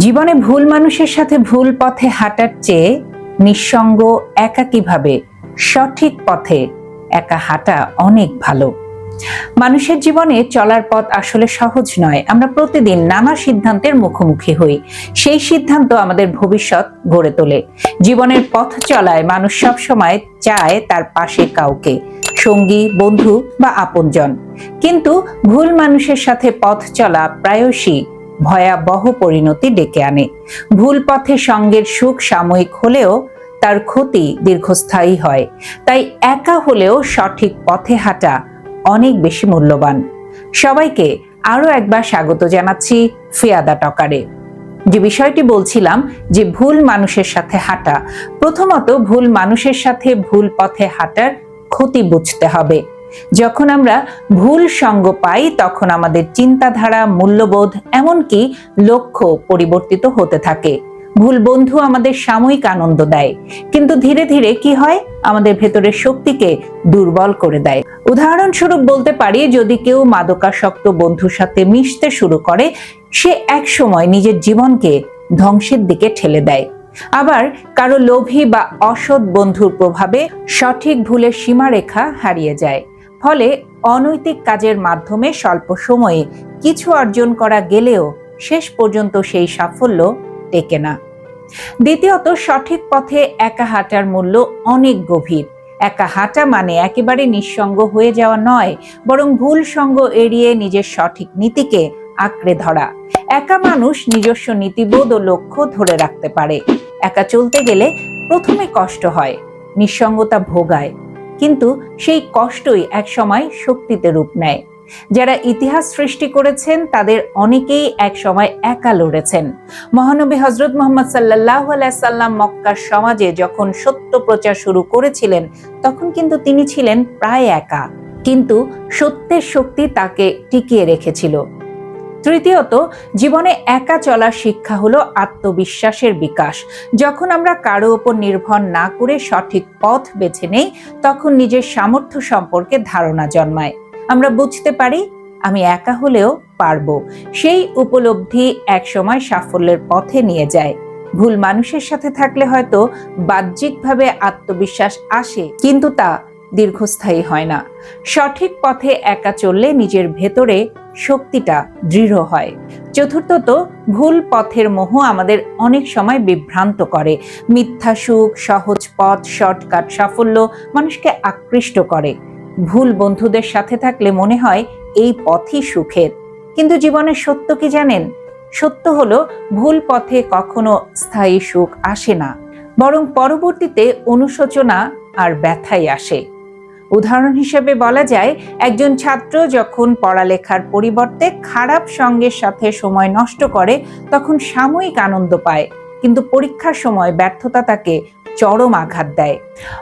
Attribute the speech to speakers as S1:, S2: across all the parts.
S1: জীবনে ভুল মানুষের সাথে ভুল পথে হাঁটার চেয়ে নিঃসঙ্গ, একাকীভাবে সঠিক পথে একা হাঁটা অনেক ভালো। মানুষের জীবনে চলার পথ আসলে সহজ নয়। আমরা প্রতিদিন নানা সিদ্ধান্তের মুখোমুখি হই। সেই সিদ্ধান্ত আমাদের ভবিষ্যৎ গড়ে তোলে। জীবনের পথ চলায় মানুষ সব সময় চায় তার পাশে কাউকে, সঙ্গী, বন্ধু বা আপনজন। কিন্তু ভুল মানুষের সাথে পথ চলা প্রায়শই ভয়াবহ পরিণতি ডেকে আনে। ভুল পথে সঙ্গের সুখ সাময়িক হলেও তার ক্ষতি দীর্ঘস্থায়ী হয়। তাই একা হলেও সঠিক পথে হাঁটা অনেক বেশি মূল্যবান। সবাইকে আরও একবার স্বাগত জানাচ্ছি ফিয়াদা টকারে। যে বিষয়টি বলছিলাম যে ভুল মানুষের সাথে হাঁটা, প্রথমত ভুল মানুষের সাথে ভুল পথে হাঁটার ক্ষতি বুঝতে হবে। যখন আমরা ভুল সঙ্গ পাই, তখন আমাদের চিন্তাধারা, মূল্যবোধ, এমনকি লক্ষ্য পরিবর্তিত হতে থাকে। ভুল বন্ধু আমাদের সাময়িক আনন্দ দেয়, কিন্তু ধীরে ধীরে কি হয়? আমাদের ভেতরের শক্তিকে দুর্বল করে দেয়। উদাহরণস্বরূপ বলতে পারি, যদি কেউ মাদকাসক্ত বন্ধুর সাথে মিশতে শুরু করে, সে এক সময় নিজের জীবনকে ধ্বংসের দিকে ঠেলে দেয়। আবার কারও লোভী বা অসৎ বন্ধুর প্রভাবে সঠিক ভুলের সীমারেখা হারিয়ে যায়। ফলে অনৈতিক কাজের মাধ্যমে স্বল্প সময়ে কিছু অর্জন করা গেলেও শেষ পর্যন্ত সেই সাফল্য টেকে না। দ্বিতীয়ত, সঠিক পথে একা হাঁটার মূল্য অনেক গভীর। একা হাঁটা মানে একেবারে নিঃসঙ্গ হয়ে যাওয়া নয়, বরং ভুল সঙ্গ এড়িয়ে নিজের সঠিক নীতিকে আঁকড়ে ধরা। একা মানুষ নিজস্ব নীতিবোধ ও লক্ষ্য ধরে রাখতে পারে। একা চলতে গেলে প্রথমে কষ্ট হয়, নিঃসঙ্গতা ভোগায়। কিন্তু সেই কষ্টই একসময় শক্তিতে রূপ নেয়। যারা ইতিহাস সৃষ্টি করেছেন, তাদের অনেকেই এক সময় একা লড়েছেন। মহানবী হজরত মোহাম্মদ সাল্লাহ সাল্লাম মক্কার সমাজে যখন সত্য প্রচার শুরু করেছিলেন, তখন কিন্তু তিনি ছিলেন প্রায় একা। কিন্তু সত্যের শক্তি তাকে টিকিয়ে রেখেছিল। তৃতীয়ত, জীবনে একা চলার শিক্ষা হলো আত্মবিশ্বাসের বিকাশ। যখন আমরা কারও ওপর নির্ভর না করে সঠিক পথ বেছে নেই, তখন নিজের সামর্থ্য সম্পর্কে ধারণা জন্মায়। আমরা বুঝতে পারি, আমি একা হলেও পারব। সেই উপলব্ধি একসময় সাফল্যের পথে নিয়ে যায়। ভুল মানুষের সাথে থাকলে হয়তো বাহ্যিকভাবে আত্মবিশ্বাস আসে, কিন্তু তা দীর্ঘস্থায়ী হয় না। সঠিক পথে একা চললে নিজের ভেতরে শক্তিটা দৃঢ় হয়। চতুর্থত, ভুল পথের মোহ আমাদের অনেক সময় বিভ্রান্ত করে। মিথ্যা সুখ, সহজ পথ, শর্টকাট সাফল্য মানুষকে আকৃষ্ট করে। ভুল বন্ধুদের সাথে থাকলে মনে হয় এই পথই সুখের। কিন্তু জীবনের সত্য কি জানেন? সত্য হলো ভুল পথে কখনো স্থায়ী সুখ আসে না। বরং পরবর্তীতে অনুশোচনা আর ব্যথাই আসে। উদাহরণ হিসেবে বলা যায়, একজন ছাত্র যখন পড়ালেখার পরিবর্তে খারাপ সঙ্গের সাথে সময় নষ্ট করে, তখন সাময়িক আনন্দ পায়, কিন্তু পরীক্ষার সময় ব্যর্থতা তাকে চরম আঘাত দেয়।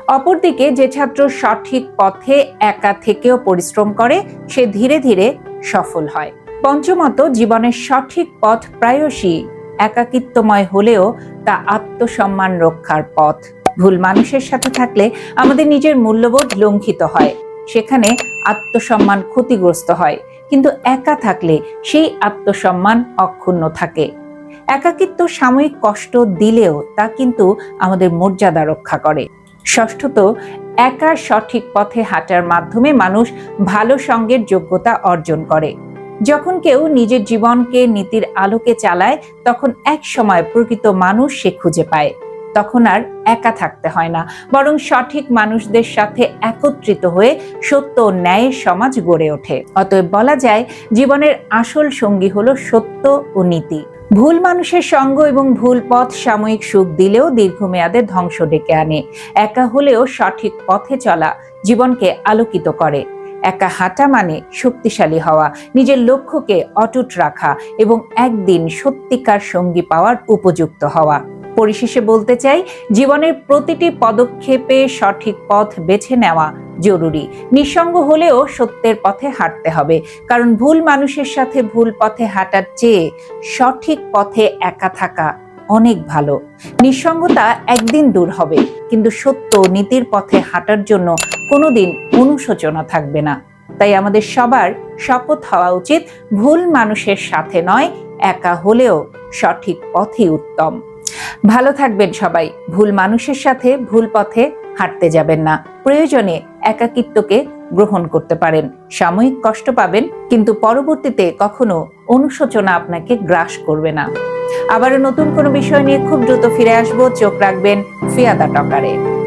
S1: অপরদিকে যে ছাত্র সঠিক পথে একা থেকেও পরিশ্রম করে, সে ধীরে ধীরে সফল হয়। পঞ্চমত, জীবনের সঠিক পথ প্রায়শই একাকিত্বময় হলেও তা আত্মসম্মান রক্ষার পথ। ভুল মানুষের সাথে থাকলে আমাদের নিজের মূল্যবোধ লঙ্ঘিত হয়। সেখানে আত্মসম্মান ক্ষতিগ্রস্ত হয়। কিন্তু একা থাকলে সেই আত্মসম্মান অক্ষুণ্ণ থাকে। একাকিত্ব সাময়িক কষ্ট দিলেও তা কিন্তু আমাদের মর্যাদা রক্ষা করে। ষষ্ঠত, একা সঠিক পথে হাঁটার মাধ্যমে মানুষ ভালো সঙ্গের যোগ্যতা অর্জন করে। যখন কেউ নিজের জীবনকে নীতির আলোকে চালায়, তখন এক সময় প্রকৃত মানুষ সে খুঁজে পায়। তখন আর একা থাকতে হয় না, বরং সঠিক মানুষদের সাথে একত্রিত হয়ে সত্য ও ন্যায়ের সমাজ গড়ে ওঠে। অতএব বলা যায়, জীবনের আসল সঙ্গী হলো সত্য ও নীতি। ভুল মানুষের সঙ্গ এবং ভুল পথ সাময়িক সুখ দিলেও দীর্ঘমেয়াদে ধ্বংস ডেকে আনে। একা হলেও সঠিক পথে চলা জীবনকে আলোকিত করে। একা হাঁটা মানে শক্তিশালী হওয়া, নিজের লক্ষ্যকে অটুট রাখা এবং একদিন সত্যিকার সঙ্গী পাওয়ার উপযুক্ত হওয়া। পরিশেষে বলতে চাই, জীবনের প্রতিটি পদক্ষেপে সঠিক পথ বেছে নেওয়া জরুরি। নিঃসঙ্গ হলেও সত্যের পথে হাঁটতে হবে। কারণ ভুল মানুষের সাথে ভুল পথে হাঁটার চেয়ে সঠিক পথে একা থাকা অনেক ভালো। নিঃসঙ্গতা একদিন দূর হবে, কিন্তু সত্য নীতির পথে হাঁটার জন্য কোনোদিন অনুশোচনা থাকবে না। তাই আমাদের সবার শপথ হওয়া উচিত, ভুল মানুষের সাথে নয়, একা হলেও সঠিক পথই উত্তম। ভালো থাকবেন সবাই। ভুল মানুষের সাথে ভুল পথে হাঁটতে যাবেন না। প্রয়োজনে একাকিত্বকে গ্রহণ করতে পারেন। সাময়িক কষ্ট পাবেন, কিন্তু পরবর্তীতে কখনো অনুশোচনা আপনাকে গ্রাস করবে না। আবারও নতুন কোনো বিষয় নিয়ে খুব দ্রুত ফিরে আসব। চোখ রাখবেন ফিয়াদা টকারে।